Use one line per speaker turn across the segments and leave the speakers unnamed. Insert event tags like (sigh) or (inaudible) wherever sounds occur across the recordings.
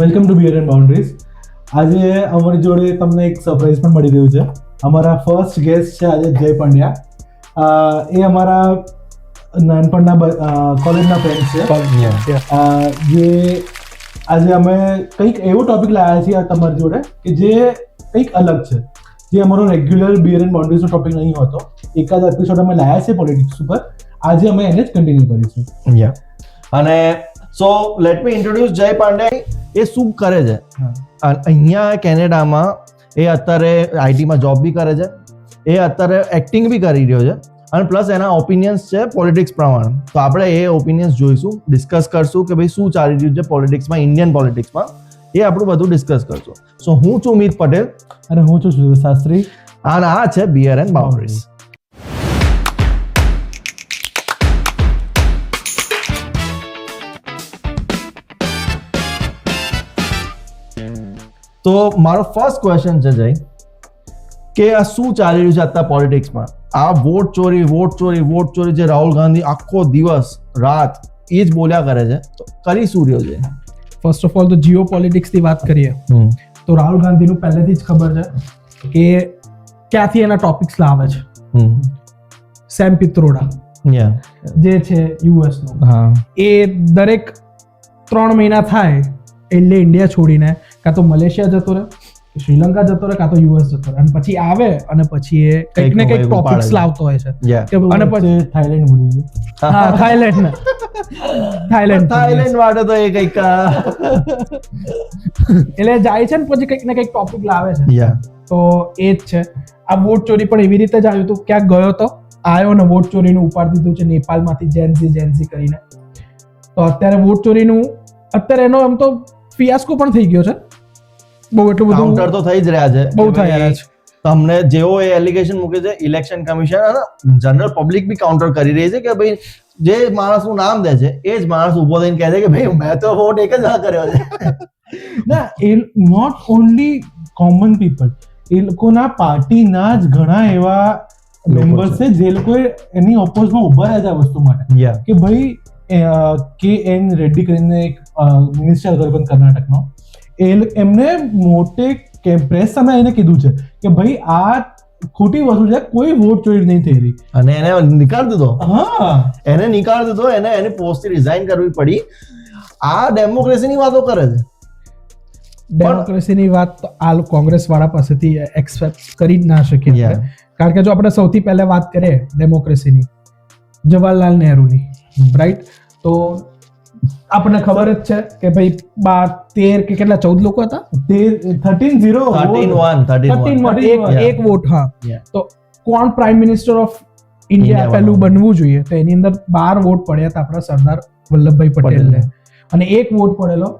Welcome to beer and boundaries આજે અમારી જોડે તમને એક સરપ્રાઈઝ પણ મળી રહ્યું છે. અમારા ફર્સ્ટ ગેસ્ટ છે આજે જય પંડ્યા. એ અમારા નાનપણના કોલેજના ફ્રેન્ડ છે. જે આજે અમે કંઈક એવો ટોપિક લાવ્યા છીએ તમારી જોડે કે જે કંઈક અલગ છે. જે અમારો રેગ્યુલર બિયર એન્ડ બાઉન્ડ્રીઝનો ટોપિક નહીં હોતો. એકાદ એપિસોડ અમે લાવ્યા છે પોલિટિક્સ ઉપર. આજે અમે એને જ કન્ટિન્યુ કરીશું.
યા અને સો લેટ મી ઇન્ટ્રોડ્યુસ જય પાંડે એ શું કરે છે? અહીંયા કેનેડામાં એ અત્યારે આઈટીમાં જોબ બી કરે છે. એ અત્યારે એક્ટિંગ બી કરી રહ્યો છે. અને પ્લસ એના ઓપિનિયન્સ છે પોલિટિક્સ પ્રમાણે. તો આપણે એ ઓપિનિયન્સ જોઈશું ડિસ્કસ કરશું કે ભાઈ શું ચાલી રહ્યું છે પોલિટિક્સમાં ઇન્ડિયન પોલિટિક્સમાં એ આપણું બધું ડિસ્કસ કરશું. સો હું છું મિત પટેલ
અને હું છું શાસ્ત્રી.
અને આ છે બિયર એન્ડ બાઉન્ડ્રીઝ તો મારો ફર્સ્ટ ક્વેશ્ચન છે જય કે આ શું ચાલી રહ્યું છે અત્યારે પોલિટિક્સમાં આ વોટ ચોરી વોટ ચોરી વોટ ચોરી જે રાહુલ ગાંધી આખો દિવસ રાત એ જ બોલ્યા કરે છે તો કરી શું રહ્યો છે?
ફર્સ્ટ ઓફ ઓલ તો જીઓ પોલિટિક્સની વાત કરીએ. તો રાહુલ ગાંધીનું પહેલેથી જ ખબર છે કે ક્યાંથી એના ટોપિક્સ લાવે છે. સેમ પિત્રોડા.
યા
જે છે યુએસનો
હા.
એ દરેક ત્રણ મહિના થાય એટલે ઇન્ડિયા છોડીને કાં તો મલેશિયા જતો રહે કે શ્રીલંકા જતો રહે કાં તો યુએસ જતો રહે અને પછી આવે અને પછી એ કંઈક ને કંઈક ટોપિક્સ લાવતો હોય છે. કે અને પછી
પછી થાઈલેન્ડ ભૂલી ગયો.
હા થાઈલેન્ડ ને. થાઈલેન્ડ
થાઈલેન્ડ વાળો તો એ કંઈક
એટલે જાય છે ને પછી કંઈક ને કંઈક ટોપિક લાવે છે. તો એ જ છે. આ બોટ ચોરી પણ એવી રીતે જ આવ્યું હતું. ક્યાંક ગયો તો આવ્યો ને વોટ ચોરીનું ઉપાડી દીધું છે નેપાળમાંથી જેન્સી જેન્સી કરીને. તો અત્યારે વોટ ચોરીનું અત્યારે એનો આમ તો ફિયાસ્કો પણ થઈ ગયો છે. બહુ એટલું
કાઉન્ટર તો થઈ જ રહ્યા છે
બહુ થઈ રહ્યા છે.
તમને જેવો એ એલિગેશન મૂકે છે ઇલેક્શન કમિશન અને જનરલ પબ્લિક બી કાઉન્ટર કરી રહી છે કે ભાઈ જે માણસનું નામ દે છે એ જ માણસ ઊભો થઈને કહે છે કે ભાઈ મેં તો વોટ એક જ ના કર્યો છે. (laughs)
ના એ નોટ ઓનલી કોમન પીપલ એ લોકોના પાર્ટીના જ ઘણા એવા મેમ્બર્સ છે. જે લોકો એની ઓપોઝમાં ઊભા રહ્યા છે આ વસ્તુ માટે. કે ભાઈ કે એન રેડ્ડી કરીને એક મિનિસ્ટર હતો પણ કર્ણાટકનો. એ એમને મોટે કે પ્રેસ સામે આવીને કીધું છે કે ભાઈ આ ખોટી વસ્તુ છે કોઈ વોટ ચોરી નહીં થઈ રહી.
અને એને નિકાળ દીધો.
હા.
એને નિકાળ દીધો એને એની પોસ્ટથી રિઝાઇન કરવી પડી. આ ડેમોક્રેસીની વાતો કરે છે.
ડેમોક્રેસીની વાત આ કોંગ્રેસ વાળા પાસેથી એક્સપેક્ટ કરી જ ના શકીએ. કારણ કે જો આપણે સૌથી પહેલા વાત કરીએ ડેમોક્રેસીની જવાહરલાલ નહેરુની રાઈટ તો આપણને ખબર જ છે કે ભાઈ બાર તેર કે કેટલા ચૌદ લોકો હતા?
તેર thirteen zero
thirteen one thirteen one
એક વોટ હા. તો કોણ પ્રાઇમ મિનિસ્ટર ઓફ ઇન્ડિયા પહેલું. બનવું જોઈએ? તો એની અંદર બાર વોટ પડ્યા હતા આપણા સરદાર વલ્લભભાઈ પટેલને. અને એક વોટ પડેલો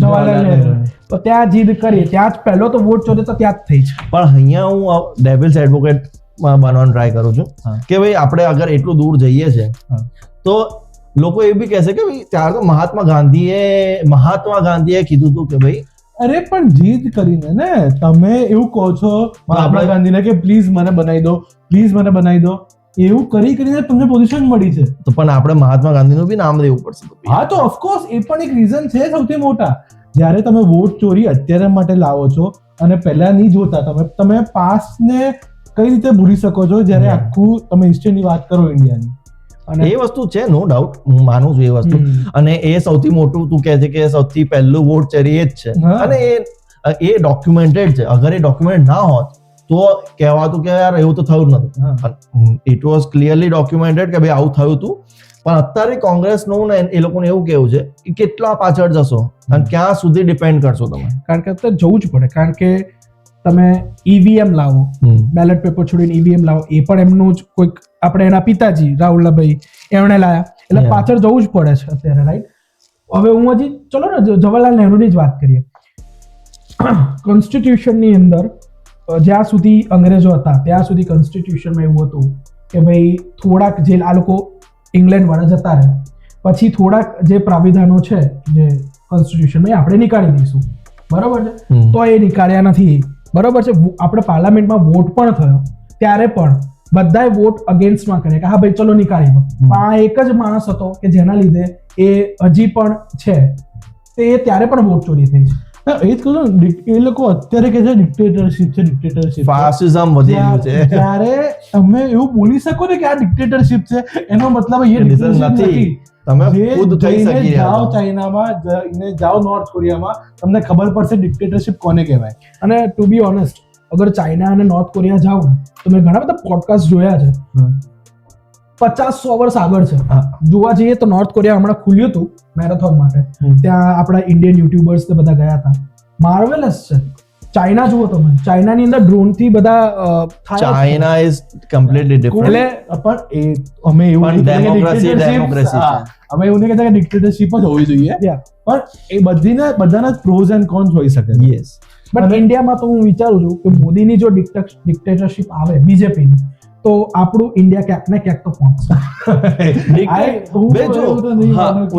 જવાહરલાલ નહેરુ તો ત્યાં જીદ કરી ત્યાં જ પહેલો તો વોટ ચોરી તો ત્યાં જ થઈ છે.
પણ અહીંયા હું ડેવિલ્સ એડવોકેટ બનવાનો ટ્રાય કરું છું કે ભાઈ આપણે અગર એટલું દૂર જઈએ છે તો લોકો એ બી કહેશે કે ભાઈ ત્યારે તો મહાત્મા ગાંધીએ મહાત્મા ગાંધીએ કીધું હતું કે ભાઈ
અરે પણ જીદ કરીને ને તમે એવું કહો છો મહાત્મા ગાંધીને કે પ્લીઝ મને બનાવી દો પ્લીઝ મને બનાવી દો. એવું કરી કરીને તમને પોઝિશન મળી છે.
તો પણ આપણે મહાત્મા ગાંધીનું બી નામ લેવું પડશે.
હા તો ઓફકોર્સ એ પણ એક રીઝન છે સૌથી મોટા. જ્યારે તમે વોટ ચોરી અત્યારે માટે લાવો છો અને પહેલા નહીં જોતા તમે તમે પાસ્ટને કઈ રીતે ભૂલી શકો છો જ્યારે આખું તમે હિસ્ટ્રીની વાત કરો ઇન્ડિયાની
અને
એ વસ્તુ છે નો ડાઉટ હું માનું છું એ વસ્તુ. અને એ સૌથી મોટું તું કહે છે કે સૌથી પહેલું વોટ ચેરી એ જ છે. અને એ એ ડોક્યુમેન્ટેડ છે. અગર એ ડોક્યુમેન્ટ ના હોત તો કહેવાતું કે યાર એવું તો થયું જ નથી. ઇટ વોઝ ક્લિયરલી ડોક્યુમેન્ટેડ કે ભાઈ આવું થયું હતું પણ અત્યારે કોંગ્રેસનું ને એ લોકોને એવું કેવું છે કે કેટલા પાછળ જશો અને ક્યાં સુધી ડિપેન્ડ કરશો તમે?
કારણ કે અત્યારે જવું જ પડે. કારણ કે તમે ઈવીએમ લાવો બેલેટ પેપર છોડીને ઈવીએમ લાવો એ પણ એમનું જ કોઈક આપણે એના પિતાજી રાહુલભાઈ એમણે લાયા. એટલે પાછળ જવું જ પડે છે અત્યારે રાઈટ હવે હું હજી ચલો ને જવાહરલાલ નહેરુની જ વાત કરીએ. (clears throat) કોન્સ્ટિટ્યુશનની અંદર જ્યાં સુધી અંગ્રેજો હતા ત્યાં સુધી કોન્સ્ટિટ્યુશનમાં એવું હતું કે ભાઈ થોડાક જે આ લોકો ઇંગ્લેન્ડ વાળા જતા રહે પછી થોડાક જે પ્રાવિધાનો છે જે કોન્સ્ટિટ્યુશનમાં એ આપણે નીકાળી દઈશું. બરાબર છે? તો એ નીકાળ્યા નથી. બરાબર છે? આપણે પાર્લામેન્ટમાં વોટ પણ થયો. ત્યારે પણ બધાએ વોટ અગેન્સ્ટમાં કરે કે હા ભાઈ ચલો નીકાળી દો. પણ આ એક જ માણસ હતો કે જેના લીધે એ હજી પણ છે. તે ત્યારે પણ વોટ ચોરી થઈ છે.
એ જ કહું એ લોકો અત્યારે કે છે ડિક્ટેટરશીપ છે ડિક્ટેટરશીપ
ફાસિઝમ વધી રહ્યું છે. (laughs)
ત્યારે તમે એવું બોલી શકો ને કે આ ડિક્ટેટરશીપ છે એનો મતલબ એ.
નથી. તમે ખુદ
થઈ
શકી
જાઓ ચાઇનામાં જઈને જાઓ નોર્થ કોરિયામાં તમને ખબર પડશે ડિક્ટેટરશીપ કોને કહેવાય.
અને ટુ બી ઓનેસ્ટ અગર ચાઇના અને નોર્થ કોરિયા જાઓ તો મેં ઘણા બધા પોડકાસ્ટ જોયા છે. પચાસ સો વર્ષ આગળ છે. જોવા જઈએ તો નોર્થ કોરિયા હમણાં ખુલ્યું હતું મેરેથોન માટે. ત્યાં આપણા ઇન્ડિયન યુટ્યુબર્સ તે બધા ગયા હતા. માર્વેલસ છે. ચાઇના જુઓ તમે. ચાઇનાની અંદર ડ્રોનથી બધા
ચાઇના ઇઝ કમ્પ્લીટલી ડિફરન્ટ
એટલે પણ એ અમે એવું
પણ ડેમોક્રેસી.
હા, અમે એવું નહીં કહેતા કે ડિક્ટેટરશિપ જ હોવી જોઈએ. પણ એ બધીના બધાના પ્રોઝ એન્ડ કોન્સ હોઈ શકે
યસ
બટ ઇન્ડિયામાં તો હું વિચારું છું કે મોદીની જો ડિક્ટેટરશિપ આવે બીજેપીની તો આપણું ઇન્ડિયા ક્યાંક ને ક્યાંક તો પહોંચશે.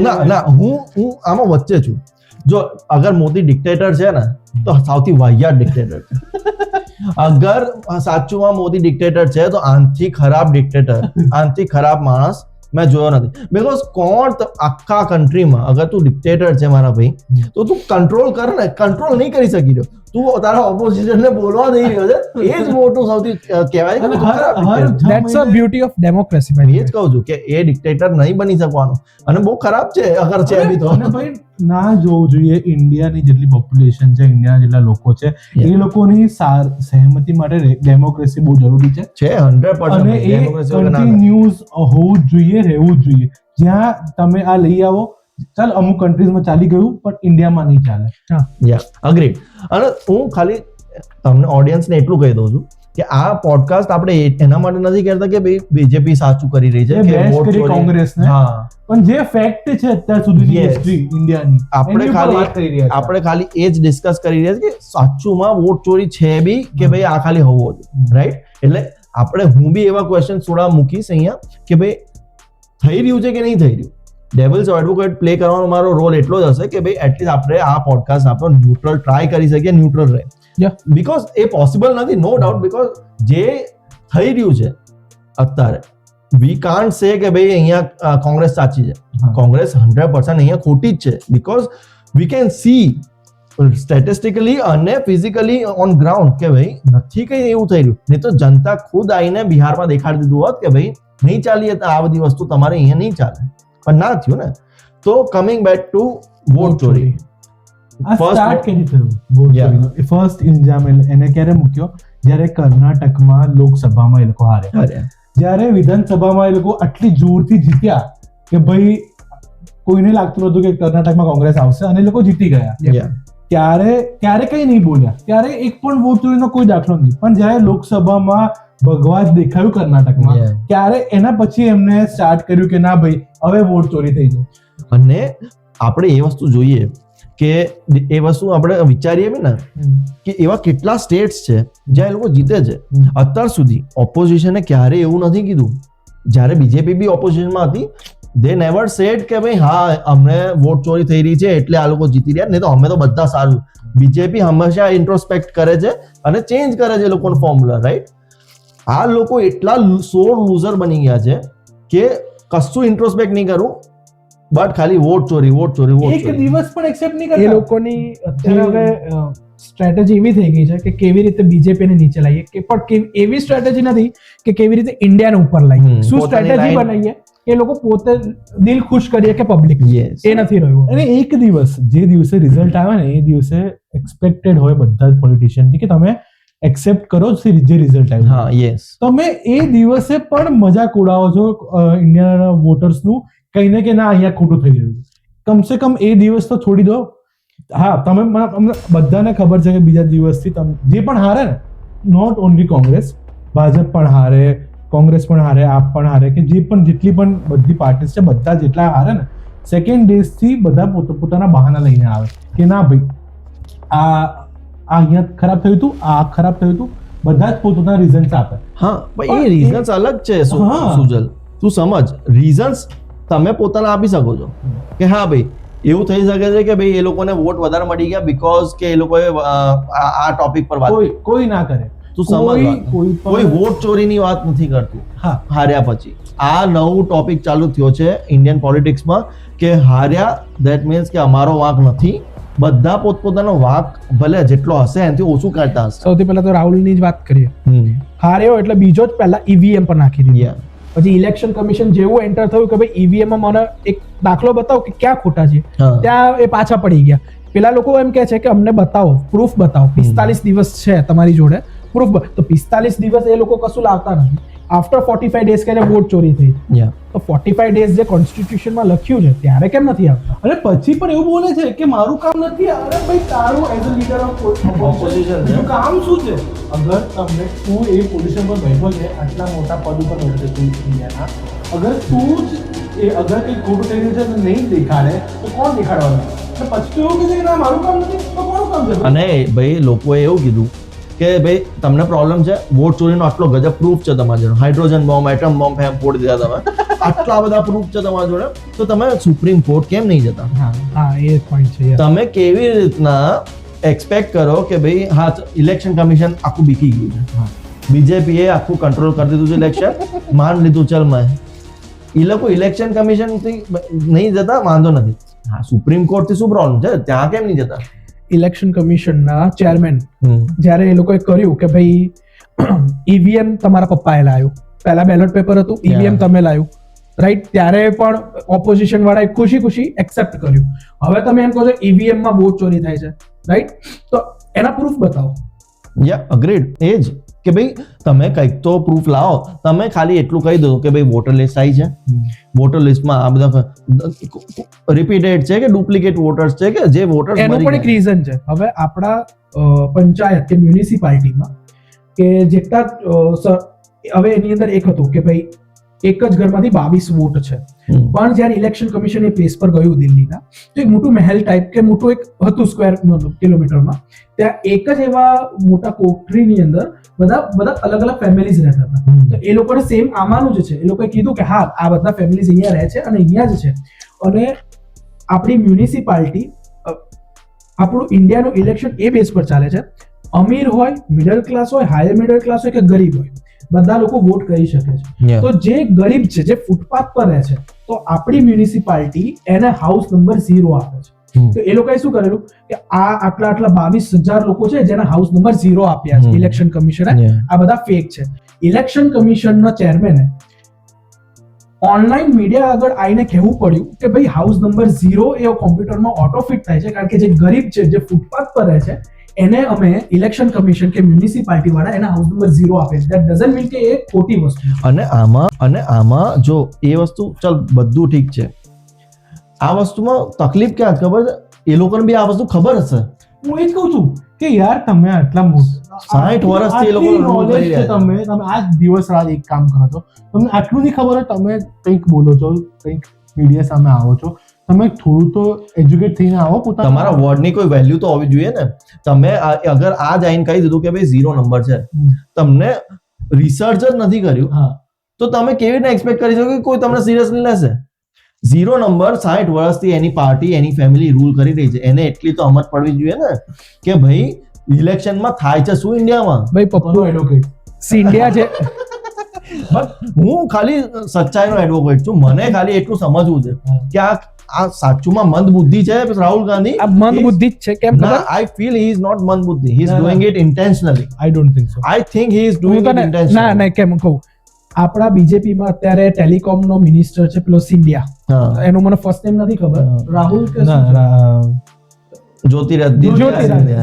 (laughs)
ના ના હું હું આમાં વચ્ચે છું. જો અગર મોદી ડિક્ટેટર છે ને તો સૌથી વાહિયાત ડિક્ટેટર છે. (laughs) અગર સાચુમાં મોદી ડિક્ટેટર છે તો આનથી ખરાબ ડિક્ટેટર આનથી ખરાબ માણસ મેં જોયો નથી. બિકોઝ કોણ આખા કન્ટ્રીમાં અગર તું ડિક્ટેટર છે મારા ભાઈ તો તું કંટ્રોલ કર ને કંટ્રોલ નહીં કરી શકી રહ્યો. તું તારા ઓપોઝિશન ને બોલવા દઈ રહ્યો છે. (laughs) એ જ મોટું સૌથી કહેવાય
that's a beauty of democracy
એ જ કહું છું કે એ ડિક્ટેટર નહીં બની શકવાનો. અને બહુ ખરાબ છે અગર છે બી તો.
અને ભાઈ ના જોવું જોઈએ ઇન્ડિયાની જેટલી પોપ્યુલેશન છે ઇન્ડિયાના જેટલા લોકો છે એ લોકોની સાર સહેમતી માટે ડેમોક્રેસી બહુ જરૂરી છે.
છે હંડ્રેડ
અને એ કન્ટિન્યુઅસ હોવું જ જોઈએ રહેવું જ જોઈએ. જ્યાં તમે આ લઈ આવો ચાલ અમુક કન્ટ્રીઝમાં ચાલી ગયું પણ ઇન્ડિયામાં નહીં ચાલે.
યા અગ્રીડ અને હું ખાલી તમને ઓડિયન્સને એટલું કહી દઉં છું કે આ પોડકાસ્ટ આપણે એના માટે નથી કહેતા કે ભાઈ બીજેપી સાચું કરી રહી છે કે વોટ
કરી
ચોરી-
કોંગ્રેસને.
હા.
પણ જે ફેક્ટ છે અત્યાર સુધીની હિસ્ટ્રી ઇન્ડિયાની
આપણે ખાલી-
વાત કરી રહ્યા
આપણે ખાલી એ જ ડિસ્કસ કરી રહ્યા છે કે સાચુંમાં વોટ ચોરી છે બી કે ભાઈ આ ખાલી હોવો જોઈએ રાઈટ એટલે આપણે હું બી એવા ક્વેશ્ચન થોડા મૂકીશ અહીંયા કે ભાઈ થઈ રહ્યું છે કે નહીં થઈ રહ્યું? ડેવલ્સ એડવોકેટ પ્લે કરવાનો મારો રોલ એટલો જ હશે કે ભાઈ એટલીસ્ટ આપણે આ પોડકાસ્ટ આપણો ન્યુટ્રલ ટ્રાય કરી શકીએ ન્યુટ્રલ રહે
Yeah.
બીકોઝ એ પોસિબલ નથી નો ડાઉટ બીકોઝ જે થઈ રહ્યું છે અત્યારે વી કાન્ટ સે કે ભાઈ અહીંયા અ, કોંગ્રેસ સાચી છે
હા.
કોંગ્રેસ હંડ્રેડ પર્સન્ટ અહીંયા ખોટી જ છે because we can see statistically અને ફિઝિકલી ઓન ગ્રાઉન્ડ કે ભાઈ નથી કઈ એવું થઈ રહ્યું નહીં તો જનતા ખુદ આવીને બિહારમાં દેખાડી દીધું હોત કે ભાઈ નહીં ચાલી આ બધી વસ્તુ તમારે અહીંયા નહીં ચાલે પણ ના થયું ને તો કમિંગ બેક ટુ વોટ ચોરી.
સ્ટાર્ટ
vote-
થયું? વોટ ચોરીનો. ફર્સ્ટ ઇલ્ઝામ એને ક્યારે મૂક્યો? જ્યારે કર્ણાટકમાં લોકસભામાં એ લોકો
હારે.
જ્યારે વિધાનસભામાં એ લોકો આટલી જોરથી જીત્યા કે ભાઈ કોઈને લાગતું હતું કે કર્ણાટકમાં કોંગ્રેસ આવશે અને એ લોકો જીતી ગયા. ત્યારે ત્યારે કઈ નહીં બોલ્યા. ત્યારે એક પણ વોટ ચોરીનો કોઈ દાખલો નહીં પણ જ્યારે લોકસભામાં ભગવાન દેખાયું કર્ણાટકમાં ત્યારે એના પછી એમને સ્ટાર્ટ કર્યું કે ના ભાઈ હવે વોટ ચોરી થઈ જાય.
અને આપણે એ વસ્તુ જોઈએ કે એ વસ્તુ આપણે વિચારીએ ને કે એવા કેટલા સ્ટેટ્સ છે જ્યાં એ લોકો જીતે છે. અત્યાર સુધી ઓપોઝિશને ક્યારે એવું નથી કીધું. જ્યારે બીજેપી બી ઓપોઝિશનમાં હતી દે નેવર સેડ કે ભાઈ હા અમને વોટ ચોરી થઈ રહી છે એટલે આ લોકો જીતી રહ્યા. નહીં તો અમે તો બધા સારું. બીજેપી હંમેશા ઇન્ટ્રોસ્પેક્ટ કરે છે અને ચેન્જ કરે છે લોકોનું ફોર્મ્યુલા રાઈટ આ લોકો એટલા સોર લૂઝર બની ગયા છે કે કશું ઇન્ટ્રોસ્પેક્ટ નહીં કરું બટ ખાલી વોટ ચોરી વોટ ચોરી વોટ
એક દિવસ પણ એક્સેપ્ટ નહીં
એ લોકોની અત્યારે હવે સ્ટ્રેટેજી એવી થઈ ગઈ છે કે કેવી રીતે બીજેપીને નીચે લાવીએ કે પણ કેવી- એવી સ્ટ્રેટેજી નથી કે કેવી રીતે ઇન્ડિયાને ઉપર લાવીએ. શું સ્ટ્રેટેજી બનાવીએ? એ લોકો પોતે દિલ ખુશ કરીએ કે પબ્લિક. એ નથી રહ્યું.
અને એક દિવસ જે દિવસે રિઝલ્ટ આવે ને એ દિવસે એક્સપેક્ટેડ હોય બધા જ પોલિટિશિયન કે તમે એક્સેપ્ટ કરો જે રિઝલ્ટ આવ્યું.
હા યસ
તમે એ દિવસે પણ મજાક ઉડાવો છો ઇન્ડિયાના વોટર્સનું કહીને કે ના અહીંયા ખોટું થઈ રહ્યું છે. કમસે કમ એ દિવસ તો છોડી દો. હા તમે મને- અમને બધાને ખબર છે કે બીજા દિવસથી તમે જે પણ હારે ને નોટ ઓનલી કોંગ્રેસ ભાજપ પણ હારે કોંગ્રેસ પણ હારે આપ પણ હારે કે જે પણ જેટલી પણ બધી પાર્ટીઝ છે બધા જેટલા હારે ને સેકન્ડ ડેઝથી બધા પોત પોતાના બહાના લઈને આવે કે ના ભાઈ આ આ અહીંયા ખરાબ થયું હતું આ ખરાબ થયું હતું બધા જ પોતાના રીઝન્સ આપે.
હા એ રીઝન્સ અલગ છે. સુજલ. તું સમજ રીઝન્સ તમે પોતાના આપી શકો છો. કે હા ભાઈ એવું થઈ શકે છે કે ભાઈ એ લોકોને વોટ વધારે મળી ગયા બીકોઝ કે એ લોકોએ આ આ ટોપિક પર વાત
કોઈ કોઈ ના કરે.
તું સમજ
કોઈ
વોટ ચોરીની વાત નથી કરતું.
હા.
હાર્યા પછી. આ નવું ટોપિક ચાલુ થયો છે ઇન્ડિયન પોલિટિક્સમાં કે હાર્યા દેટ મીન્સ કે અમારો વાંક નથી. બધા પોતપોતાનો વાક ભલે જેટલો હશે એનાથી ઓછું કાઢતા હશે.
સૌથી પહેલા તો રાહુલની જ વાત કરીએ. હાર્યો એટલે બીજો જ પહેલા ઈવીએમ પર નાખી દીધું. પછી ઇલેક્શન કમિશન જેવું એન્ટર થયું કે ભાઈ ઈવીએમમાં મને એક દાખલો બતાવો કે ક્યાં ખોટા છે. ત્યાં એ પાછા પડી ગયા. પેલા લોકો એમ કે છે કે અમને બતાવો પ્રૂફ બતાવો. પિસ્તાલીસ દિવસ છે તમારી જોડે. પ્રૂફ તો પિસ્તાલીસ દિવસ એ લોકો કશું લાવતા નથી. આફ્ટર ફોર્ટી ફાઈવ ડેઝ કે વોટ ચોરી થઈ. તો ફોર્ટી ફાઈવ ડેઝ જે કોન્સ્ટિટ્યુશનમાં લખ્યું છે ત્યારે કેમ નથી આવતા?
અને પછી પણ એવું બોલે છે કે મારું કામ નથી અરે ભાઈ તારું as a leader of
opposition છે.
કામ શું છે? અગર તમને તું એ પોઝિશન પર બેઠો છે આટલા મોટા પદ ઉપર બેઠો છે તું ઇન્ડિયાના અગર તું જ એ અગર કંઈ ખોટું થઈ રહ્યું છે તો નહીં દેખાડે તો કોણ દેખાડવાનું? પછી તો એવું કીધું કે ના મારું કામ નથી તો કોણ કામ છે?
અને ભાઈ લોકોએ એવું કીધું કે ભાઈ તમને પ્રોબ્લેમ છે? વોટ ચોરીનો આટલો ગજબ પ્રૂફ છે તમારી જોડે. હાઇડ્રોજન બોમ્બ એટમ બોમ્બ ફેમ ફોડી દીધા તમે. આટલા બધા પ્રૂફ છે તમારી જોડે. તો તમે સુપ્રીમ કોર્ટ કેમ નહીં જતા?
હા
હા એ પોઈન્ટ છે
તમે કેવી રીતના એક્સપેક્ટ કરો કે ભાઈ હા ઇલેક્શન કમિશન આખું બીકી ગયું છે.
બીજેપી
બીજેપીએ આખું કંટ્રોલ કરી દીધું છે ઇલેક્શન માન લીધું ચલ મેં એ લોકો ઇલેક્શન કમિશનથી નહીં જતા વાંધો નથી. હા. સુપ્રીમ કોર્ટથી શું પ્રોબ્લેમ છે? ત્યાં કેમ નહીં જતા?
ઇલેક્શન કમિશનના ચેરમેન જ્યારે એ લોકોએ કર્યું કે ભાઈ ઈવીએમ (clears throat) તમારા પપ્પાએ લાવ્યું પહેલા બેલેટ પેપર હતું ઈવીએમ
Yeah.
તમે લાવ્યું રાઈટ ત્યારે પણ ઓપોઝિશન વાળાએ ખુશી ખુશી એક્સેપ્ટ કર્યું. હવે તમે એમ કહો છો ઈવીએમમાં વોટ ચોરી થાય છે. રાઈટ તો એના પ્રૂફ બતાવો.
યા અગ્રીડ એ જ. કે ભાઈ તમે કંઈક તો પ્રૂફ લાવો. તમે ખાલી એટલું કહી દો કે ભાઈ વોટર લિસ્ટ આવી છે. વોટર લિસ્ટમાં આ બધા રિપીટેડ છે કે ડુપ્લિકેટ વોટર્સ છે કે જે વોટર્સ
એનું પણ એક રીઝન છે. હવે આપણા પંચાયત કે મ્યુનિસિપાલિટીમાં કે જેટલા હવે એની અંદર એક હતું કે ભાઈ એક જ ઘરમાંથી બાવીસ વોટ છે. પણ જ્યારે ઇલેક્શન કમિશન એ પ્લેસ પર ગયું દિલ્હીના તો એક મોટું મહેલ ટાઈપ કે મોટું એક હતું સ્ક્વેર કિલોમીટરમાં ત્યાં એક જ એવા મોટા કોઠરીની અંદર બધા બધા અલગ અલગ ફેમિલીઝ રહેતા હતા. તો એ લોકોને સેમ આમાંનું જ છે. એ લોકોએ કીધું કે હા આ બધા ફેમિલીઝ અહીંયા રહે છે અને અહીંયા જ છે. અને આપણી મ્યુનિસિપાલિટી આપણું ઇન્ડિયાનું ઇલેક્શન એ બેઝ પર ચાલે છે. અમીર હોય મિડલ ક્લાસ હોય હાયર મિડલ ક્લાસ હોય કે ગરીબ હોય. બધા લોકો વોટ કરી શકે છે. તો જે ગરીબ છે જે ફૂટપાથ પર રહે છે તો આપણી મ્યુનિસિપાલિટી એને હાઉસ નંબર ઝીરો આપે છે. તો એ લોકોએ શું કરેલું કે આ આટલા આટલા બાવીસ હજાર લોકો છે જેના હાઉસ નંબર ઝીરો આપ્યા છે. ઇલેક્શન કમિશને આ બધા ફેક છે. ઇલેક્શન કમિશનનો ચેરમેને ઓનલાઈન મીડિયા આગળ આવીને કહેવું પડ્યું કે ભાઈ હાઉસ નંબર ઝીરો એ કોમ્પ્યુટરમાં ઓટો ફિટ થાય છે કારણ કે જે ગરીબ છે જે ફૂટપાથ પર રહે છે એને અમે ઇલેક્શન કમિશન કે મ્યુનિસિપાલિટી વાળા એના હાઉસ નંબર ઝીરો આપે દેટ ડઝન્ટ મીન કે એ ખોટી વસ્તુ
અને આમાં અને આમાં જો એ વસ્તુ ચાલ બધું ઠીક છે. આ વસ્તુમાં તકલીફ ક્યાં? ખબર છે? એ લોકોને બી આ વસ્તુ ખબર હશે.
હું એ જ કહું છું કે યાર તમે આટલા મોટા
સાઠ વર્ષથી એ લોકો
છે. તમે. તમે આજ દિવસ રાત એક કામ કરો છો. તમને આટલું નહીં ખબર હોય તમે કંઈક બોલો છો કંઈક મીડિયા સામે આવો છો. તમે થોડું તો એજ્યુકેટ થઈને આવો પોતા
તમારા વર્ડની કોઈ વેલ્યુ તો હોવી જોઈએ ને. તમે અગર આ જ આઈને કહી દીધું કે ભાઈ ઝીરો નંબર છે તમને રિસર્ચ જ નથી કર્યું
હા.
તો તમે કેવી રીતે એક્સપેક્ટ કરી શકો કે કોઈ તમને સિરિયસલી લેશે? ઝીરો નંબર સાઠ વર્ષથી એની પાર્ટી એની ફેમિલી રૂલ કરી રહી છે. એને એટલી તો અમર પડવી જોઈએ ને કે ભાઈ ઇલેક્શનમાં થાય છે શું ઇન્ડિયામાં
ભાઈ પપ્પુ
એડવોકેટ
સી ઇન્ડિયા છે. (laughs)
હું ખાલી સચ્ચાઈનો એડવોકેટ છું. મને ખાલી એટલું સમજવું છે કે આ આ સાચુમાં મંદ બુદ્ધિ છે રાહુલ ગાંધી?
આ મંદ બુદ્ધિ જ છે કેમ ખબર?
I feel he is not મંદ બુદ્ધિ હી ઇઝ
ના.
It intentionally
I don't think so
I think he is doing it
intentionally ના ના કેમ કહું? આપણા બીજેપીમાં અત્યારે ટેલિકોમ નો મિનિસ્ટર છે પેલો સિંધિયા. એનું મને ફર્સ્ટ નેમ નથી ખબર. રાહુલ કે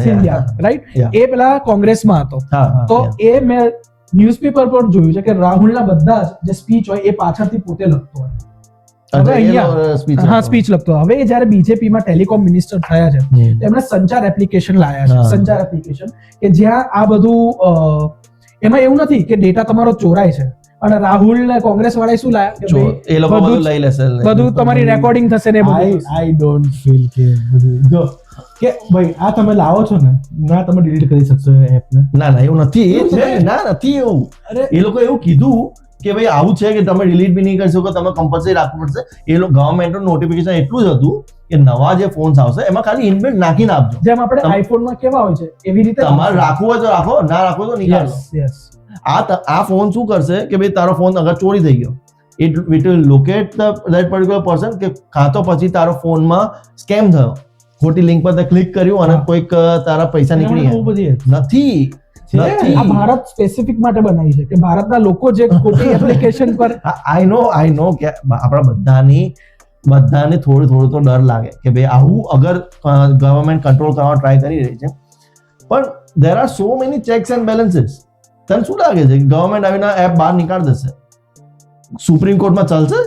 સિંધિયા? રાઈટ એ પેલા કોંગ્રેસમાં હતો. તો એ મેં ન્યૂઝપેપર પર જોયું છે કે રાહુલના બધા જે સ્પીચ હોય એ પાછળથી પોતે લખતો હોય. હવે અહીંયા હા સ્પીચ લખતો. હવે જ્યારે બીજેપીમાં ટેલિકોમ મિનિસ્ટર થયા છે એમણે સંચાર એપ્લિકેશન લાયા છે. સંચાર એપ્લિકેશન કે જ્યાં આ બધું એમાં એવું નથી કે ડેટા તમારો ચોરાય છે. અને રાહુલ ને કોંગ્રેસ વાળા શું લાયા?
જો એ લોકો
બધું
લઈ લેશે.
બધું તમારી રેકોર્ડિંગ થશે ને બધું.
આઈ ડોન્ટ ફીલ કે જો કે ભાઈ આ તમે લાવો છો ને ના તમે ડિલીટ કરી શકશો એપ એપને
ના. ના એવું નથી. ના નથી એવું.
અરે
એ લોકો એવું કીધું કે ભાઈ આવું છે કે તમે ડિલીટ બી નહીં કરી શકો તમે કમ્પલસરી રાખવું પડશે. એ લોકો ગવર્મેન્ટનું નોટિફિકેશન એટલું જ હતું કે નવા જે ફોન્સ આવશે એમાં ખાલી ઇનબિલ્ટ નાખીને આપજો.
જેમ આપણે આઈફોનમાં કેવા હોય છે એવી રીતે
તમારે રાખવું હોય તો રાખો ના રાખવું તો નિકાળો આ આ ફોન શું કરશે કે ભાઈ તારો ફોન અગર ચોરી થઈ ગયો. It it will locate the that particular person કે કાં તો પછી તારો ફોનમાં સ્કેમ થયો. ખોટી લિંક પર તે ક્લિક કર્યું અને કોઈક તારા પૈસા નીકળી ગયા. નથી.
આ ભારત સ્પેસિફિક માટે બનાવી છે કે ભારતના લોકો જે ખોટી એપ્લિકેશન પર
આઈ નો આઈ નો કે આપણા બધાની બધાને થોડું થોડું તો ડર લાગે કે ભાઈ આવું અગર ગવર્મેન્ટ કંટ્રોલ કરવા ટ્રાય કરી રહી છે. પણ there are so many checks and balances તને શું લાગે છે ગવર્મેન્ટ આવીને એપ બહાર નીકાળી દેશે? સુપ્રીમ કોર્ટમાં ચાલશે?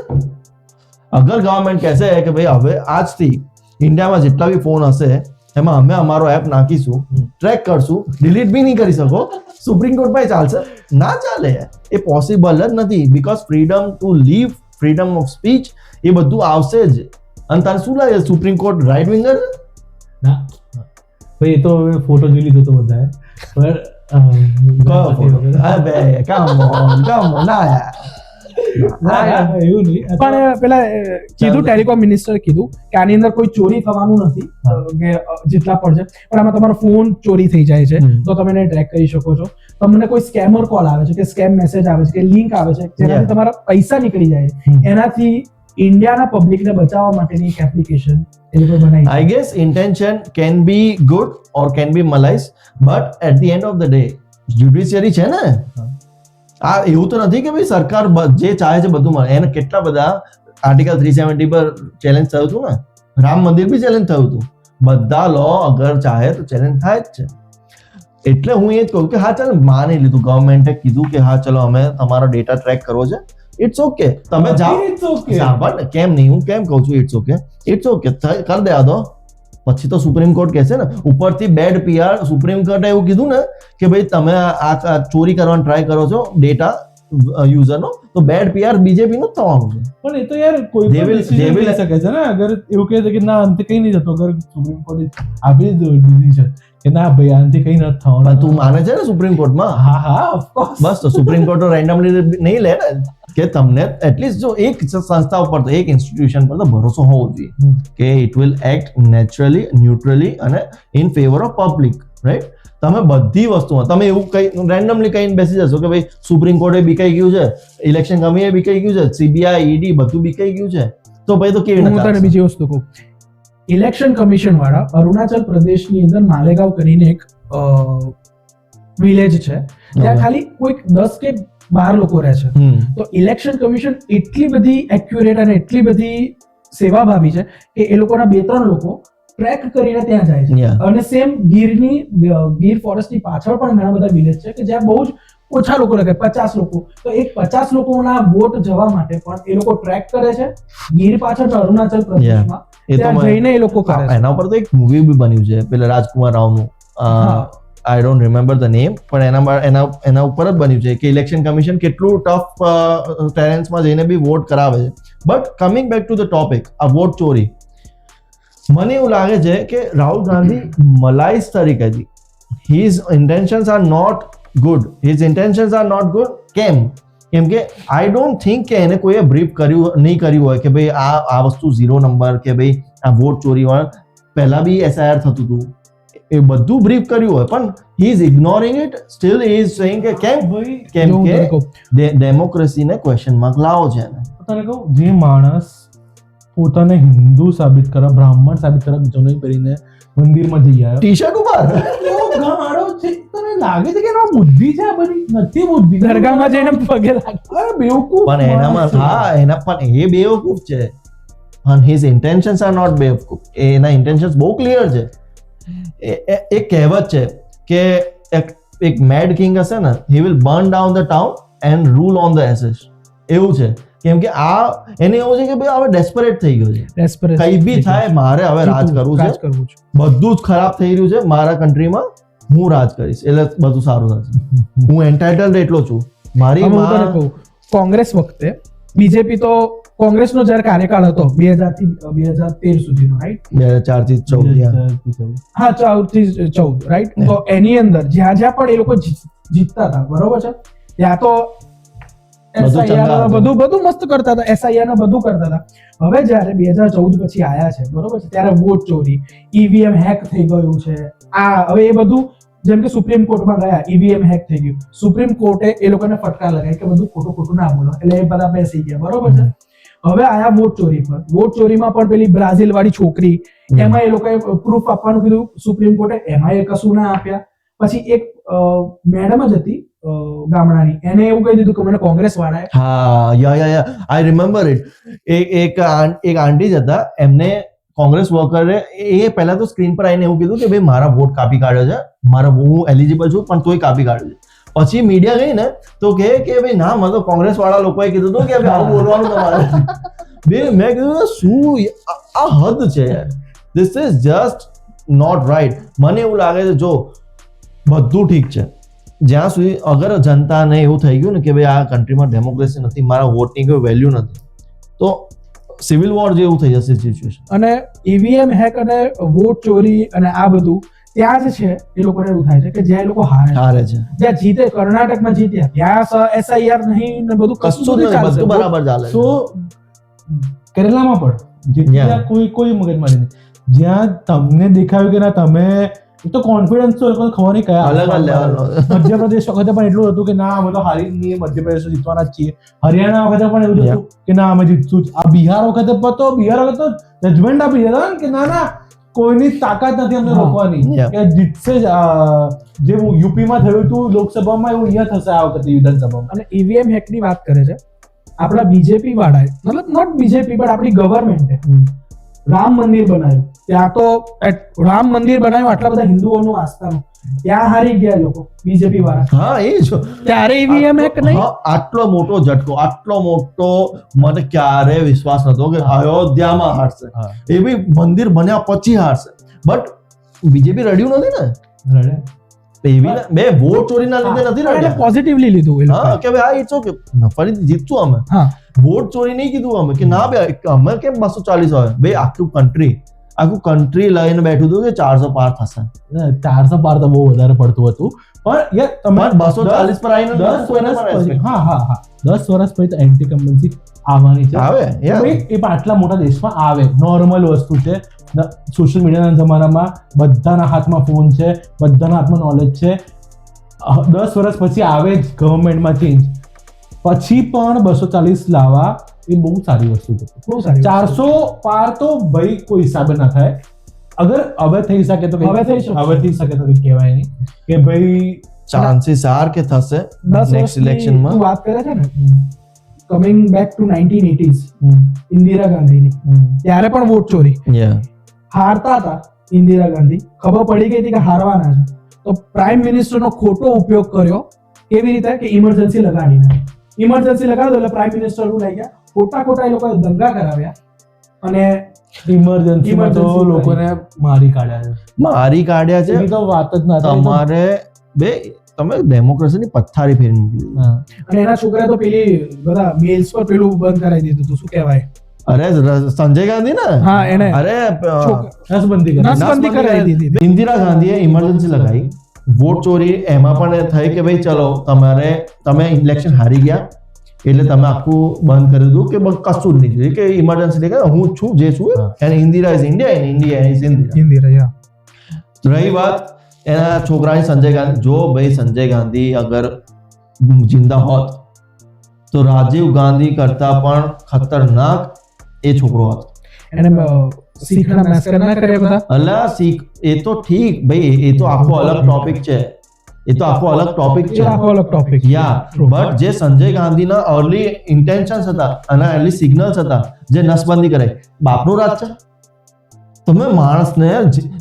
અગર ગવર્મેન્ટ કહેશે કે ભાઈ હવે આજથી ઇન્ડિયામાં જેટલા બી ફોન હશે એમાં અમે અમારો એપ નાખીશું ટ્રેક કરશું ડિલીટ બી નહીં કરી શકો. સુપ્રીમ કોર્ટમાં ચાલશે. ના ચાલે. એ પોસિબલ જ નથી. Because freedom to live freedom of speech એ બધું આવશે જ. અને તારે શું લાગે? સુપ્રીમ કોર્ટ રાઇટ વિંગર
ના. ભાઈ એ તો હવે ફોટો જોઈ લીધો તો બધાએ. પર અ,
કયો ફોટો અબે કમ ઓન ના યાર.
પણ પેલા કીધું ટેલિકોમ મિનિસ્ટર કીધું કે આની અંદર કોઈ ચોરી થવાનું નથી કે જેટલા પણ છે. પણ આમાં તમારો ફોન ચોરી થઈ જાય છે તો તમે એને ટ્રેક કરી શકો છો. તમને કોઈ સ્કેમર કોલ આવે છે કે સ્કેમ મેસેજ આવે છે કે લિંક આવે છે જેનાથી તમારા પૈસા નીકળી જાય છે. એનાથી ઇન્ડિયાના પબ્લિકને બચાવવા માટેની એક એપ્લિકેશન આઈ ગેસ બનાવી
can be good or can be malice but at the end of the day judiciary છે ને? આ એવું તો નથી કે ભાઈ સરકાર જે ચાહે છે બધું મળે. એને કેટલા બધા આર્ટિકલ થ્રી સેવન્ટી પર ચેલેન્જ થયું હતું ને? રામ મંદિર બી ચેલેન્જ થયું હતું. બધા લો અગર ચાહે તો ચેલેન્જ થાય જ છે. એટલે હું એ જ કહું કે હા ચાલ માની લીધું. ગવર્મેન્ટે કીધું કે હા ચલો અમે તમારો ડેટા ટ્રેક કરવો છે. ઇટ્સ ઓકે તમે જાઓ. કેમ નહીં? હું કેમ કહું છું ઇટ્સ ઓકે ઇટ્સ ઓકે કરી દેવા દો પછી તો સુપ્રીમ કોર્ટ કહેશે ને ઉપરથી બેડ પીઆર સુપ્રીમ કોર્ટે એવું કીધું ને કે ભાઈ તમે આ ચોરી કરવાનો ટ્રાય કરો છો ડેટા યુઝરનો તો બેડ પીઆર બીજેપી નું થવાનું છે.
પણ એ તો યાર કોઈ
દેવિલ
લઈ શકે છે ને અગર એવું કહે છે કે ના અંતે કઈ નહીં જતો અગર સુપ્રીમ કોર્ટ આપી દીધી છે. કે ના ભાઈ આનાથી કઈ નથી
પણ તું માને છે ને સુપ્રીમ કોર્ટમાં
હા હા ઓફકોર્સ
બસ તો સુપ્રીમ કોર્ટ રેન્ડમલી નહીં લે ને? કે તમને એટલીસ્ટ જો એક સંસ્થા ઉપર તો એક ઇન્સ્ટિટ્યુશન પર તો ભરોસો હોવો જોઈએ. કે it will act naturally neutrally અને in favour of public right તમે બધી વસ્તુમાં તમે એવું કઈ રેન્ડમલી કહીને બેસી જશો કે ભાઈ સુપ્રીમ કોર્ટે બીકાઈ ગયું છે ઇલેક્શન કમિટીએ બીકાઈ ગયું છે સીબીઆઈ ઈડી બધું બીકાઈ ગયું છે. તો ભાઈ તો કેવી રીતે
બીજી વસ્તુ કહું. ઇલેક્શન કમિશન વાળા અરુણાચલ પ્રદેશની અંદર માલેગાંવ કરીને એક વિલેજ છે. ત્યાં ખાલી કોઈક દસ કે બાર લોકો રહે છે. તો ઇલેક્શન કમિશન એટલી બધી એક્યુરેટ અને એટલી બધી સેવાભાવી છે કે એ લોકોના બે ત્રણ લોકો ટ્રેક કરીને ત્યાં જાય છે. અને સેમ ગીરની ગીર ફોરેસ્ટની પાછળ પણ ઘણા બધા વિલેજ છે કે જ્યાં બહુ જ ઓછા લોકો રહે પચાસ લોકો. તો એક પચાસ લોકોના વોટ જવા માટે પણ એ લોકો ટ્રેક કરે છે. ગીર પાછળ અરુણાચલ પ્રદેશમાં.
એ તો
જઈને એ લોકો કરે
એના ઉપર તો એક મૂવી બી બન્યું છે પેલા Rajkumar રાવનું. I don't remember the name પણ એના એના એના ઉપર જ બન્યું છે કે ઇલેક્શન કમિશન કેટલું ટફ ટેરેન્સમાં જઈને બી વોટ કરાવે છે. But coming back to the topic આ વોટ ચોરી. મને એવું લાગે છે કે રાહુલ ગાંધી મલાઈસ તરીકે his intentions are not good his intentions are not good કેમ? કેમ કે આઈ ડોન્ટ થિંક કે એને કોઈએ બ્રીફ કર્યું નહીં કર્યું હોય કે ભાઈ આ આ વસ્તુ ઝીરો નંબર કે ભાઈ આ વોટ ચોરી હોય. પહેલા બી એસઆઈઆર થતું હતું. એ બધું બ્રીફ કર્યું હોય પણ he is ignoring it still is saying કે કેમ? કેમ કે
ડેમોક્રેસી
ડેમોક્રેસીને ક્વેશ્ચન માર્ક લાવો છે એને.
તને કહું જે માણસ પોતાને હિન્દુ સાબિત કરવા બ્રાહ્મણ સાબિત કરવા જનોઈ પહેરીને મંદિરમાં જઈ આવ્યો.
ટી શર્ટ ઉપર
એવો છે. તને લાગે છે કે એનો બુદ્ધિ છે આ બધી? નથી બુદ્ધિ.
દરગાહમાં જઈને પગે લાગે.
અરે બેવકૂફ
પણ એનામાં હા એના પણ એ બેવકૂફ છે. પણ હિઝ ઇન્ટેન્શન્સ આર નોટ બેવકૂફ. એના ઇન્ટેન્શન્સ બહુ ક્લિયર છે. એક કહેવત છે કે એક એક મેડ કિંગ હશે ને he will burn down the town and rule on the ashes એવું છે. કેમ કે આ એને એવું છે કે ભાઈ હવે ડેસ્પરેટ થઈ ગયો છે. કઈ બી થાય મારે હવે રાજ કરવું છે. બધું જ ખરાબ થઈ રહ્યું છે મારા કન્ટ્રીમાં હું રાજ કરીશ. એટલે બધું સારું થશે. (laughs) હું એન્ટાઇટલ્ડ એટલો છું. મારી
કહું કોંગ્રેસ વખતે બીજેપી તો કોંગ્રેસનો જ્યારે કાર્યકાળ હતો બે હજારથી બે હજાર તેર સુધીનો રાઈટ
બે હજાર ચારથી ચૌદ.
હા ચૌદથી ચૌદ રાઈટ તો એની અંદર જ્યાં જ્યાં પણ એ લોકો જીત- જીતતા હતા બરોબર છે? ત્યાં તો
બધું.
બધું મસ્ત કરતા હતા એસઆઈઆર ને બધું કરતા હતા. હવે જ્યારે બે હજાર ચૌદ પછી આયા છે બરોબર છે ત્યારે વોટ ચોરી ઈવીએમ હેક થઈ ગયું છે. આ હવે એ બધું જેમ કે સુપ્રીમ કોર્ટમાં ગયા ઈવીએમ હેક થઈ ગયું. સુપ્રીમ કોર્ટે એ લોકોને ફટકાર લગાવી કે બધું ખોટું ખોટું ના બોલો. એટલે એ બધા બેસી ગયા બરોબર છે? હવે આયા વોટ ચોરી પર. વોટ ચોરીમાં પણ પેલી બ્રાઝિલ વાળી છોકરી એમાં એ લોકોએ પ્રૂફ આપવાનું કીધું સુપ્રીમ કોર્ટે એમાં એ કશું ના આપ્યા. પછી એક મેડમ જ હતી ગામડાની. એને એવું કહી દીધું કે મને કોંગ્રેસ વાળાએ.
હા, યા યા યા. આઈ રિમેમ્બર ઇટ એક એક એક આંટી જ હતા. એમને કોંગ્રેસ વર્કરે એ પહેલા તો સ્ક્રીન પર આવીને એવું કીધું કે ભાઈ, મારા વોટ કાપી કાઢ્યો છે. મારા હું એલિજિબલ છું, પણ તોય કાપી કાઢ્યો છે. પછી મીડિયા ગઈ ને, તો કે કે ભાઈ, ના, મને તો કોંગ્રેસ વાળા લોકોએ કીધું હતું કે હવે આવું બોલવાનું તમારે. બે મેં કીધું, શું આ હદ છે યાર. This is just not right મને એવું લાગે છે, જો, બધું ઠીક છે. જ્યાં સુધી અગર જનતાને એવું થઈ ગયું ને કે ભાઈ આ કન્ટ્રીમાં ડેમોક્રેસી નથી મારા વોટની કોઈ વેલ્યુ નથી તો સિવિલ વોર જેવું થઈ જશે સિચ્યુએશન
અને ઈવીએમ હેક અને વોટ ચોરી અને આ બધું ત્યાં જ છે એ લોકોને એવું થાય છે કે જ્યાં એ લોકો હારે
હારે છે.
જ્યાં જીતે કર્ણાટકમાં જીત્યા ત્યાં એસઆઈઆર નહીં ને બધું
કશું જ બધું બરાબર ચાલે.
સો કેરલામાં પણ કોઈ કોઈ મગજમારી નહીં જ્યાં તમને દેખાયું કે ના તમે તો કોન્ફિડન્સ તો એ લોકોને ખબર નહીં કયા
અલગ લેવલનો.
મધ્યપ્રદેશ વખતે પણ એટલું હતું કે ના અમે તો હારી નહીં મધ્યપ્રદેશ જીતવાના જ છીએ. હરિયાણા વખતે પણ એવું હતું કે ના અમે જીતશું જ. આ બિહાર વખતે પણ તો બિહાર વખતે તો જજમેન્ટ આપી દેતા કે ના ના કોઈની તાકાત નથી અમને રોકવાની. કે જીતશે જ જે યુપીમાં થયું હતું લોકસભામાં એવું અહીંયા થશે આ વખતે વિધાનસભામાં.
અને ઈવીએમ હેકની વાત કરે છે. આપણા બીજેપી વાળાએ મતલબ નોટ બીજેપી પણ આપણી ગવર્મેન્ટે રામ મંદિર બનાવ્યું. ત્યાં તો રામ મંદિર બનાવ્યું આટલા બધા હિન્દુઓનું આસ્થાનું. ત્યાં હારી ગયા લોકો બીજેપી વાળા.
હા એ જ.
ત્યારે ઈવીએમ હેક નહીં?
આટલો મોટો ઝટકો આટલો મોટો મને ક્યારે વિશ્વાસ નતો કે અયોધ્યામાં હારશે. એ બી મંદિર બન્યા પછી હારશે. બટ બીજેપી રડ્યું નથી ને?
રડે?
બે વોટ ચોરીના લીધે નથી
એને પોઝિટિવલી લીધું
હા કે ભાઈ આ ઇટ્સ ઓકે ફરીથી જીતશું અમે?
હા.
વોટ ચોરી નહીં કીધું અમે કે ના બે અમે કેમ બસો ચાલીસ હોય બે આખું કન્ટ્રી આખું કન્ટ્રી લઈને બેઠું હતું કે ચારસો પાર થશે.
ચારસો પાર તો બહુ વધારે પડતું હતું. પણ યાર તમે
બસો ચાલીસ પર આવીને
દસ વર્ષ પછી હા હા હા. દસ વર્ષ પછી તો એન્ટી કમ્બન્સી આવવાની છે.
આવે
એ આટલા મોટા દેશમાં આવે. નોર્મલ વસ્તુ છે. સોશિયલ મીડિયાના જમાનામાં બધાના હાથમાં ફોન છે બધાના હાથમાં નોલેજ છે. દસ વર્ષ પછી આવે જ ગવર્મેન્ટમાં ચેન્જ પછી પણ બસો ચાલીસ લાવવા એ બહુ સારી વસ્તુ છે.
બહુ સારી
ચારસો પાર તો ભાઈ કોઈ હિસાબે ના થાય. અગર હવે થઈ શકે તો
હવે થઈ શકે.
હવે થઈ શકે તો કહેવાય નહીં. કે ભાઈ
ચાન્સીસ આર કે થશે નેક્સ્ટ ઇલેક્શનમાં
વાત કરે છે ને coming back to nineteen eighties
hmm,
Indira ગાંધીની. ત્યારે પણ વોટ ચોરી. હારતા હતા ઇન્દિરા ગાંધી. ખબર પડી ગઈ હતી કે હારવાના છે. તો પ્રાઇમ મિનિસ્ટરનો ખોટો ઉપયોગ કર્યો કેવી રીતે? કે ઇમરજન્સી લગાડીને. ઇમરજન્સી લગાડો એટલે પ્રાઇમ મિનિસ્ટર એવું લઈ ગયા. ખોટા ખોટા એ લોકોએ દંગા કરાવ્યા અને
ઇમરજન્સીમાં તો લોકોને મારી કાઢ્યા છે.
મારી કાઢ્યા છે?
તો વાત જ ના
તમારે બે તમે ડેમોક્રેસીની પથ્થારી ફેરી મૂકી દીધી.
અને એના છોકરા તો પેલી બધા મેલ્સ પર પેલું બંધ કરાવી દીધું હતું શું કહેવાય?
અરે સંજય ગાંધી ને?
હા એને.
અરે
નસબંધી કરી.
નસબંધી કરાવી દીધી.
ઇન્દિરા ગાંધીએ ઇમરજન્સી લગાવી. વોટ ચોરી એમાં પણ થઈ કે ભાઈ ચલો તમારે તમે ઇલેક્શન હારી ગયા. એટલે તમે આખું બંધ કરી દીધું કે કશું જ નહીં જોઈએ. કે ઇમરજન્સી લગાવી હું છું જે છું
હા.
Indira is India and India is Indira
Indira
રહી વાત એના છોકરાની સંજય ગાંધી. જો ભાઈ સંજય ગાંધી અગર જિંદા હોત તો રાજીવ ગાંધી કરતા પણ ખતરનાક એ છોકરો હતો.
એને શીખના કરે બધા?
અલા શીખ એ તો ઠીક. ભાઈ એ તો આખો અલગ ટોપિક છે. એ તો આખો અલગ ટોપિક છે.
આખો અલગ ટોપિક
યા બટ જે સંજય ગાંધીના અર્લી ઇન્ટેન્શન્સ હતા અને અર્લી સિગ્નલ્સ હતા જે નસબંધી કરે બાપનું રાજ છે? તમે માણસને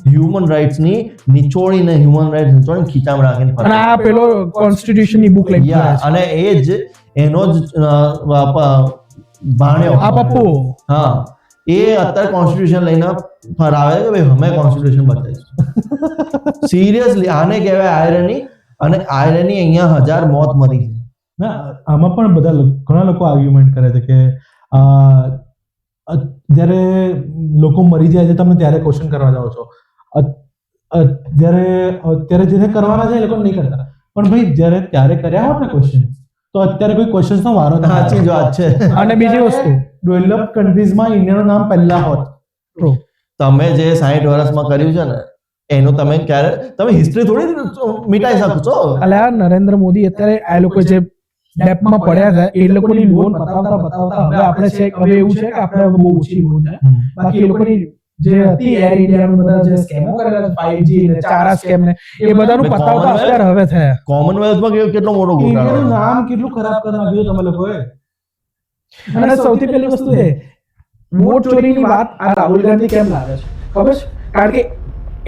હ્યુમન રાઇટ્સની નિચોડીને હ્યુમન રાઇટ્સ નિચોડીને ખીચામાં રાખીને
અને આ પેલો કોન્સ્ટિટ્યુશનની બુક લઈ
ગયા અને એ જ એનો જ ભાણ્યો
આ પપ્પુ
હા એ અત્યારે કોન્સ્ટિટ્યુશન લઈને ફરાવે છે કે ભાઈ અમે કોન્સ્ટિટ્યુશન બતાવીશું? સિરિયસલી આને કહેવાય આયરની અને આયરની અહીંયા હજાર મોત મરી છે.
ના આમાં પણ બધા ઘણા લોકો આર્ગ્યુમેન્ટ કરે છે કે જ્યારે લોકો મરી જાય છે તમે ત્યારે ક્વેશ્ચન કરવા જાઓ છો. જ્યારે અત્યારે જેને કરવાના છે એ લોકો નહીં કરતા. પણ ભાઈ જ્યારે ત્યારે કર્યા હોત ને ક્વેશ્ચન તો અત્યારે કોઈ ક્વેશ્ચન નો વારો
સાચી જ વાત છે.
અને બીજી વસ્તુ
ડેવલપ કન્ટ્રીઝમાં ઇન્ડિયાનું નામ પહેલા હોત.
તમે જે સાહીઠ વર્ષમાં કર્યું છે ને એનું તમે ક્યારે તમે હિસ્ટ્રી થોડી મિટાઈ શકો છો.
એટલે આ નરેન્દ્ર મોદી અત્યારે આ લોકો જે ડેપમાં પડ્યા છે એ લોકોની લોન બતાવતા બતાવતા હવે આપણે છે હવે એવું છે કે આપણે બહુ ઓછી લોન છે. બાકી એ લોકોની જે હતી એર ઇન્ડિયાનું બધા જે સ્કેમો કરેલા છે 5G ને ચારા સ્કેમ ને એ બધાનું
બતાવતા
અત્યારે હવે થયા.
કોમનવેલ્થમાં કેવો- કેટલો મોટો ગોટાળો
નામ કેટલું ખરાબ કરી નાખ્યું તમે લોકોએ?
અને સૌથી પહેલી વસ્તુ છે વોટ ચોરીની વાત આ રાહુલ ગાંધી કેમ લાવે છે? ખબર છે? કારણ કે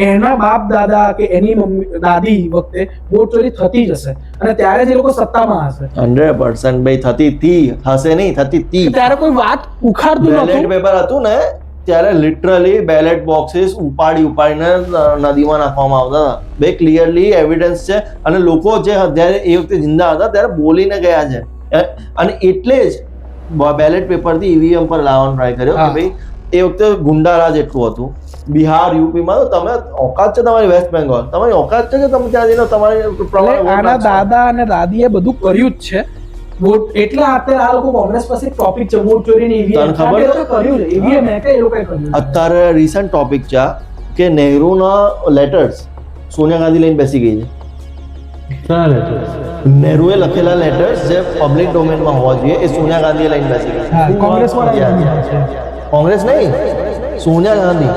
એના બાપ દાદા કે એની મમ્મી દાદી વખતે વોટ ચોરી થતી જ હશે અને ત્યારે જે લોકો સત્તામાં હશે.
હંડ્રેડ પર્સન્ટ ભાઈ થતી તી હશે નહીં થતી તી.
ત્યારે કોઈ વાત ઉખાડતું
બેલેટ પેપર હતું ને ત્યારે લિટરલી બેલેટ બોક્સીસ ઉપાડી ઉપાડીને નદીમાં નાખવામાં આવતા હતા. બે ક્લિયરલી એવિડન્સ છે અને લોકો જે જ્યારે એ વખતે જિંદા હતા ત્યારે બોલીને ગયા છે. અને એટલે જ બેલેટ પેપરથી ઈવીએમ પર લાવવાનો ટ્રાય કર્યો કે ભાઈ એ વખતે ગુંડારાજ એટલું હતું. બિહાર યુપીમાં તો તમે ઓકાત છે તમારી વેસ્ટ બેંગોલ તમારી ઓકાત છે કે તમે ત્યાં જઈને તમારી
આના દાદા અને દાદીએ બધું કર્યું જ છે. વોટ એટલે અત્યારે આ લોકો કોંગ્રેસ પાસે ટોપિક છે વોટ ચોરીની EVM.
તને ખબર
કર્યું છે. EVM એ કે એ લોકોએ કર્યું
અત્યારે રિસન્ટ ટોપિક છે કે નહેરુના લેટર્સ સોનિયા ગાંધી લઈને બેસી ગઈ છે. નહેરુએ લખેલા લેટર્સ જે પબ્લિક ડોમેનમાં હોવા જોઈએ એ સોનિયા ગાંધીએ લઈને બેસી
કોંગ્રેસ
કોંગ્રેસ નહીં? સોનિયા ગાંધી.